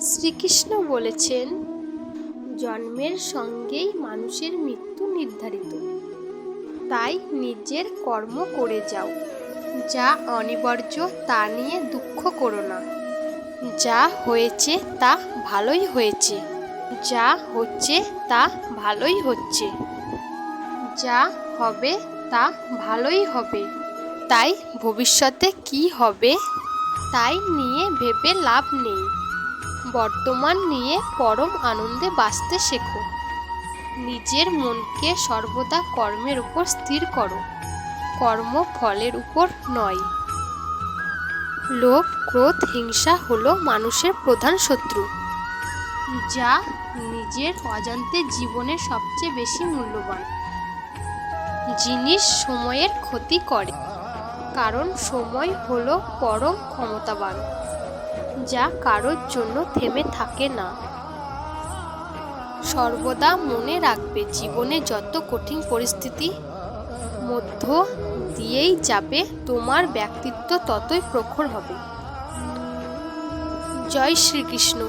শ্রীকৃষ্ণ বলেছেন, জন্মের সঙ্গেই মানুষের মৃত্যু নির্ধারিত। তাই নিজের কর্ম করে যাও। যা অনিবার্য, তা নিয়ে দুঃখ করো না। যা হয়েছে, তা ভালোই হয়েছে। যা হচ্ছে, তা ভালোই হচ্ছে। যা হবে, তা ভালোই হবে। তাই ভবিষ্যতে কি হবে? তাই নিয়ে ভেবে লাভ নেই। বর্তমান নিয়ে পরম আনন্দে বাঁচতে শেখো। নিজের মনকে সর্বদা কর্মের উপর স্থির করো। কর্ম ফলের উপর নয়। লোভ, ক্রোধ, হিংসা হলো মানুষের প্রধান শত্রু। যা নিজের অজান্তে জীবনের সবচেয়ে বেশি মূল্যবান। জিনিস সময়ের ক্ষতি করে, কারণ সময় হলো পরম ক্ষমতাবান। যা কারোর জন্য থেমে থাকে না। সর্বদা মনে রাখবে, জীবনে যত কঠিন পরিস্থিতি মধ্য দিয়েই যাবে, তোমার ব্যক্তিত্ব ততই প্রখর হবে। জয় শ্রীকৃষ্ণ।